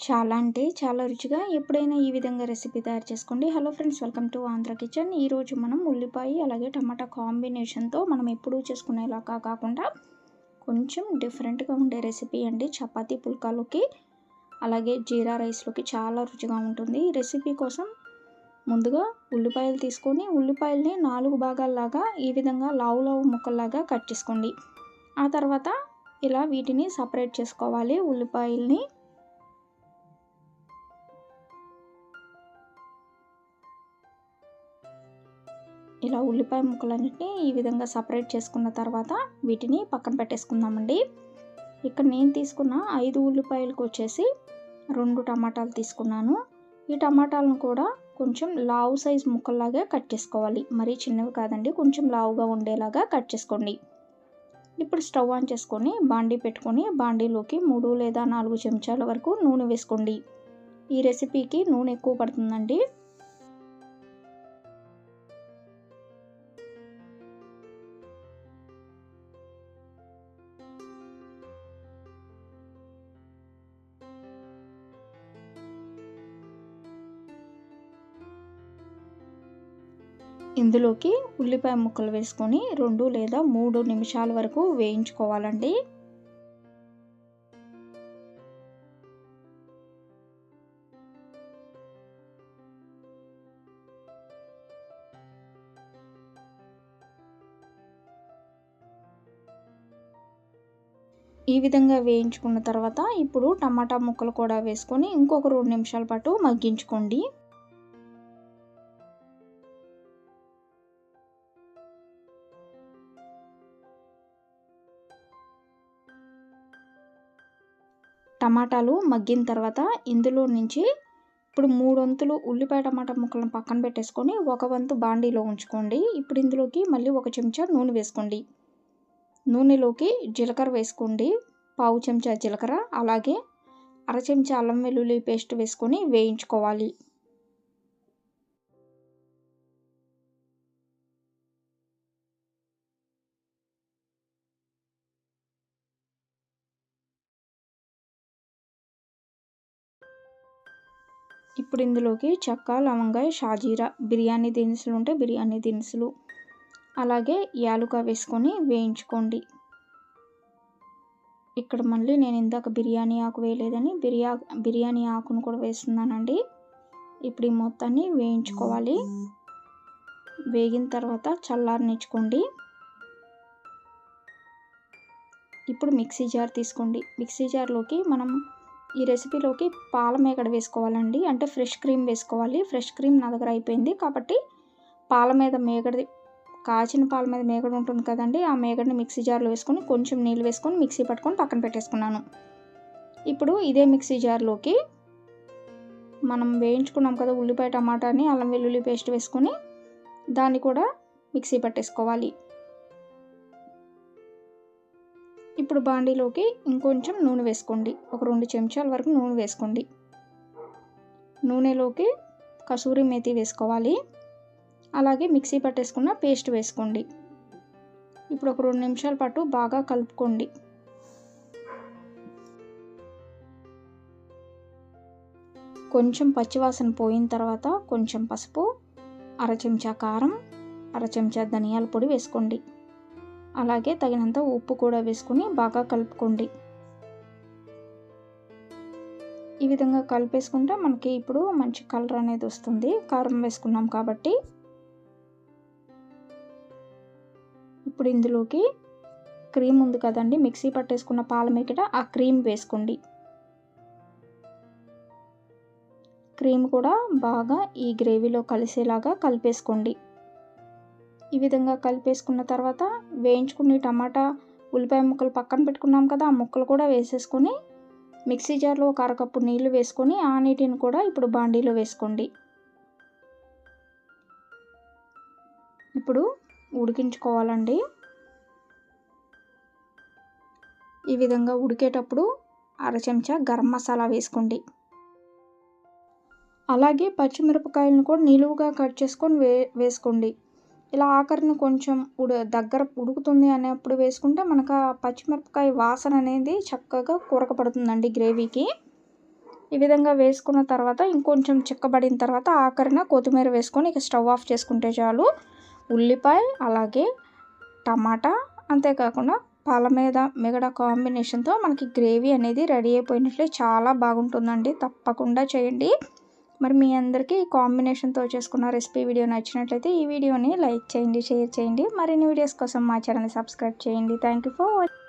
చాలా అంటే చాలా రుచిగా ఎప్పుడైనా ఈ విధంగా రెసిపీ తయారు చేసుకోండి. Hello friends welcome to Andhra kitchen ఈరోజు మనం ఉల్లిపాయ అలాగే టమాటా కాంబినేషన్తో మనం ఎప్పుడూ చేసుకునేలాగా కాకుండా కొంచెం డిఫరెంట్గా ఉండే రెసిపీ అండి. చపాతీ పుల్కాలోకి అలాగే జీరా రైస్లోకి చాలా రుచిగా ఉంటుంది. ఈ రెసిపీ కోసం ముందుగా ఉల్లిపాయలు తీసుకొని ఉల్లిపాయల్ని నాలుగు భాగాల్లాగా ఈ విధంగా లావు లావు ముక్కల్లాగా కట్ చేసుకోండి. ఆ తర్వాత ఇలా వీటిని సపరేట్ చేసుకోవాలి. ఉల్లిపాయల్ని ఇలా ఉల్లిపాయ ముక్కలన్నిటిని ఈ విధంగా సపరేట్ చేసుకున్న తర్వాత వీటిని పక్కన పెట్టేసుకుందామండి. ఇక్కడ నేను తీసుకున్న ఐదు ఉల్లిపాయలకు వచ్చేసి రెండు టమాటాలు తీసుకున్నాను. ఈ టమాటాలను కూడా కొంచెం లావు సైజ్ ముక్కల్లాగా కట్ చేసుకోవాలి. మరీ చిన్నవి కాదండి కొంచెం లావుగా ఉండేలాగా కట్ చేసుకోండి. ఇప్పుడు స్టవ్ ఆన్ చేసుకొని బాండీ పెట్టుకొని బాండీలోకి మూడు లేదా నాలుగు చెంచాల వరకు నూనె వేసుకోండి. ఈ రెసిపీకి నూనె ఎక్కువ పడుతుందండి. ఇందులోకి ఉల్లిపాయ ముక్కలు వేసుకొని రెండు లేదా మూడు నిమిషాల వరకు వేయించుకోవాలండి. ఈ విధంగా వేయించుకున్న తర్వాత ఇప్పుడు టమాటా ముక్కలు కూడా వేసుకొని ఇంకొక రెండు నిమిషాల పాటు మగ్గించుకోండి. టమాటాలు మగ్గిన తర్వాత ఇందులో నుంచి ఇప్పుడు మూడు వంతులు ఉల్లిపాయ టమాటా ముక్కలను పక్కన పెట్టేసుకొని ఒక వంతు బాండీలో ఉంచుకోండి. ఇప్పుడు ఇందులోకి మళ్ళీ ఒక చెంచా నూనె వేసుకోండి. నూనెలోకి జీలకర్ర వేసుకోండి. పావు చెంచా జీలకర్ర అలాగే అర చెంచా అల్లం వెల్లుల్లి పేస్ట్ వేసుకొని వేయించుకోవాలి. ఇప్పుడు ఇందులోకి చెక్క లవంగాయ షాజీరా బిర్యానీ దినుసులు ఉంటే బిర్యానీ దినుసులు. అలాగే యాలుక వేసుకొని వేయించుకోండి. ఇక్కడ మళ్ళీ నేను ఇందాక బిర్యానీ ఆకు వేయలేదని బిర్యా బిర్యానీ ఆకును కూడా వేస్తున్నానండి. ఇప్పుడు ఈ మొత్తాన్ని వేయించుకోవాలి. వేగిన తర్వాత చల్లారనిచ్చుకోండి. ఇప్పుడు మిక్సీ జార్ తీసుకోండి. మిక్సీ జార్లోకి మనం ఈ రెసిపీలోకి పాలమేగడ వేసుకోవాలండి. అంటే ఫ్రెష్ క్రీమ్ వేసుకోవాలి. ఫ్రెష్ క్రీమ్ నా దగ్గర అయిపోయింది. కాబట్టి పాల మీద మేగడ కాచిన పాల మీద మేగడ ఉంటుంది కదండి. ఆ మేగడిని మిక్సీ జార్లో వేసుకొని కొంచెం నీళ్ళు వేసుకొని మిక్సీ పట్టుకొని పక్కన పెట్టేసుకున్నాను. ఇప్పుడు ఇదే మిక్సీ జార్లోకి మనం వేయించుకున్నాం కదా ఉల్లిపాయ టమాటాని అల్లం వెల్లుల్లి పేస్ట్ వేసుకొని దాన్ని కూడా మిక్సీ పట్టేసుకోవాలి. ఇప్పుడు బాండీలోకి ఇంకొంచెం నూనె వేసుకోండి. ఒక రెండు చెంచాల వరకు నూనె వేసుకోండి. నూనెలోకి కసూరి మేతి వేసుకోవాలి. అలాగే మిక్సీ పట్టేసుకున్న పేస్ట్ వేసుకోండి. ఇప్పుడు ఒక రెండు నిమిషాల పాటు బాగా కలుపుకోండి. కొంచెం పచ్చివాసన పోయిన తర్వాత కొంచెం పసుపు అర చెంచా కారం అర చెంచా ధనియాల పొడి వేసుకోండి. అలాగే తగినంత ఉప్పు కూడా వేసుకుని బాగా కలుపుకోండి. ఈ విధంగా కలిపేసుకుంటే మనకి ఇప్పుడు మంచి కలర్ అనేది వస్తుంది. కారం వేసుకున్నాం కాబట్టి ఇప్పుడు ఇందులోకి క్రీమ్ ఉంది కదండి మిక్సీ పట్టేసుకున్న పాల మీకట ఆ క్రీమ్ వేసుకోండి. క్రీమ్ కూడా బాగా ఈ గ్రేవీలో కలిసేలాగా కలిపేసుకోండి. ఈ విధంగా కలిపేసుకున్న తర్వాత వేయించుకుని టమాటా ఉల్లిపాయ ముక్కలు పక్కన పెట్టుకున్నాం కదా ఆ ముక్కలు కూడా వేసేసుకొని మిక్సీ జార్లో ఒక అరకప్పు నీళ్ళు వేసుకొని ఆ నీటిని కూడా ఇప్పుడు బాండీలో వేసుకోండి. ఇప్పుడు ఉడికించుకోవాలండి. ఈ విధంగా ఉడికేటప్పుడు అర చెంచా గరం మసాలా వేసుకోండి. అలాగే పచ్చిమిరపకాయలను కూడా నిలువుగా కట్ చేసుకొని వే వేసుకోండి. ఇలా ఆఖరిని కొంచెం ఉడ దగ్గర ఉడుకుతుంది అనేప్పుడు వేసుకుంటే మనకు ఆ పచ్చిమిరపకాయ వాసన అనేది చక్కగా కూరకపడుతుందండి గ్రేవీకి. ఈ విధంగా వేసుకున్న తర్వాత ఇంకొంచెం చిక్కబడిన తర్వాత ఆఖరిన కొత్తిమీర వేసుకొని ఇక స్టవ్ ఆఫ్ చేసుకుంటే చాలు. ఉల్లిపాయ అలాగే టమాటా అంతేకాకుండా పాల మీద మిగడ కాంబినేషన్తో మనకి గ్రేవీ అనేది రెడీ అయిపోయినట్లే చాలా బాగుంటుందండి. తప్పకుండా చేయండి. మరి మీ అందరికీ ఈ కాంబినేషన్తో చేసుకున్న రెసిపీ వీడియో నచ్చినట్లయితే ఈ వీడియోని లైక్ చేయండి షేర్ చేయండి. మరిన్ని వీడియోస్ కోసం మా ఛానల్ని సబ్స్క్రైబ్ చేయండి. Thank you for watching